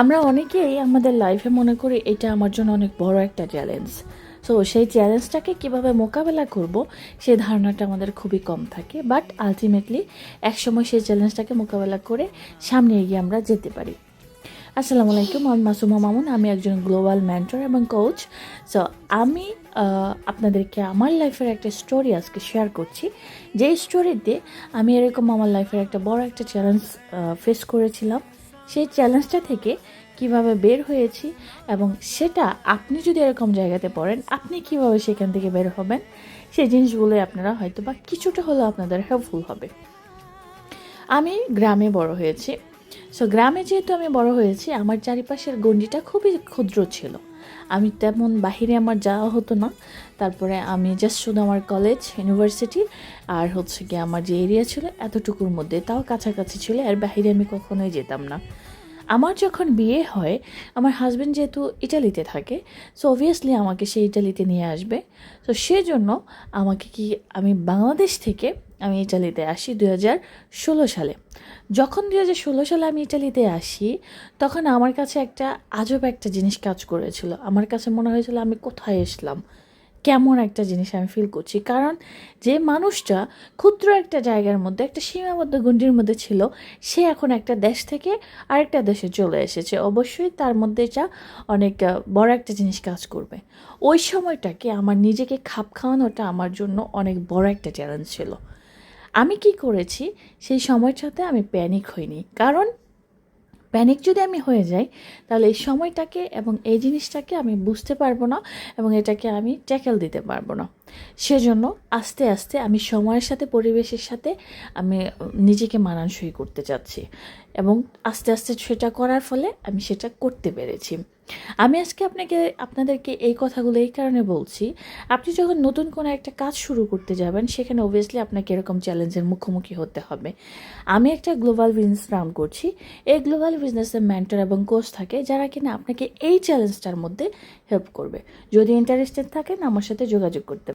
আমরা অনেকেই আমাদের লাইফে মনে করি এটা আমার জন্য অনেক বড় একটা চ্যালেঞ্জ সো সেই চ্যালেঞ্জটাকে কীভাবে মোকাবেলা করব, সেই ধারণাটা আমাদের খুবই কম থাকে। বাট আলটিমেটলি একসময় সেই চ্যালেঞ্জটাকে মোকাবেলা করে সামনে এগিয়ে আমরা যেতে পারি। আসসালামু আলাইকুম, আমি মাসুমা মামুন, আমি একজন গ্লোবাল মেন্টর এবং কোচ সো আমি আপনাদেরকে আমার লাইফের একটা স্টোরি আজকে শেয়ার করছি। যে স্টোরিতে আমি এরকম আমার লাইফের একটা বড় একটা চ্যালেঞ্জ ফেস করেছিলাম। সেই চ্যালেঞ্জটা থেকে কীভাবে বের হয়েছি এবং সেটা আপনি যদি এরকম জায়গাতে পড়েন, আপনি কীভাবে সেখান থেকে বের হবেন? সেই জিনিসগুলোই আপনারা হয়তো বা কিছুটা হলেও আপনাদের হেল্পফুল হবে। আমি গ্রামে বড় হয়েছি। সো গ্রামে যেহেতু আমি বড় হয়েছি, আমার চারিপাশের গণ্ডিটা খুবই ক্ষুদ্র ছিল। আমি তেমন বাহিরে আমার যাওয়া হতো না। তারপরে আমি জাস্ট শুধু আমার কলেজ ইউনিভার্সিটি আর হচ্ছে গিয়ে আমার যে এরিয়া ছিল এতটুকুর মধ্যে। তাও কাছাকাছি ছিল আর বাহিরে আমি কখনোই যেতাম না। আমার যখন বিয়ে হয়, আমার হাজব্যান্ড যেহেতু ইটালিতে থাকে সো অবভিয়াসলি আমাকে সে ইটালিতে নিয়ে আসবে। তো সেজন্য আমাকে কি আমি বাংলাদেশ থেকে আমি ইটালিতে আসি দু হাজার ষোলো সালে। যখন দু হাজার ষোলো সালে আমি ইটালিতে আসি, তখন আমার কাছে একটা আজব একটা জিনিস কাজ করেছিল। আমার কাছে মনে হয়েছিল আমি কোথায় এসলাম? কেমন একটা জিনিস আমি ফিল করছি। কারণ যে মানুষটা ক্ষুদ্র একটা জায়গার মধ্যে, একটা সীমাবদ্ধ গণ্ডির মধ্যে ছিল, সে এখন একটা দেশ থেকে আরেকটা দেশে চলে এসেছে। অবশ্যই তার মধ্যে যা অনেক বড় একটা জিনিস কাজ করবে। ওই সময়টাকে আমার নিজেকে খাপ খাওয়ানোটা আমার জন্য অনেক বড় একটা চ্যালেঞ্জ ছিল। আমি কি করেছি? সেই সময়টাতে আমি প্যানিক হইনি। কারণ প্যানিক যদি আমি হয়ে যাই, তাহলে এই সময়টাকে এবং এই জিনিসটাকে আমি বুঝতে পারব না এবং এটাকে আমি ট্যাকেল দিতে পারব না। সেজন্য আস্তে আস্তে আমি সময়ের সাথে, পরিবেশের সাথে আমি নিজেকে মানানসই করতে চাচ্ছি এবং আস্তে আস্তে সেটা করার ফলে আমি সেটা করতে পেরেছি। আমি আজকে আপনাকে, আপনাদেরকে এই কথাগুলো এই কারণে বলছি, আপনি যখন নতুন কোনো একটা কাজ শুরু করতে যাবেন, সেখানে অবভিয়াসলি আপনাকে এরকম চ্যালেঞ্জের মুখোমুখি হতে হবে। আমি একটা গ্লোবাল বিজনেস রান করছি। এই গ্লোবাল বিজনেসের মেন্টর এবং কোচ থাকে, যারা কিনা আপনাকে এই চ্যালেঞ্জটার মধ্যে হেল্প করবে। যদি ইন্টারেস্টেড থাকেন, আমার সাথে যোগাযোগ করতে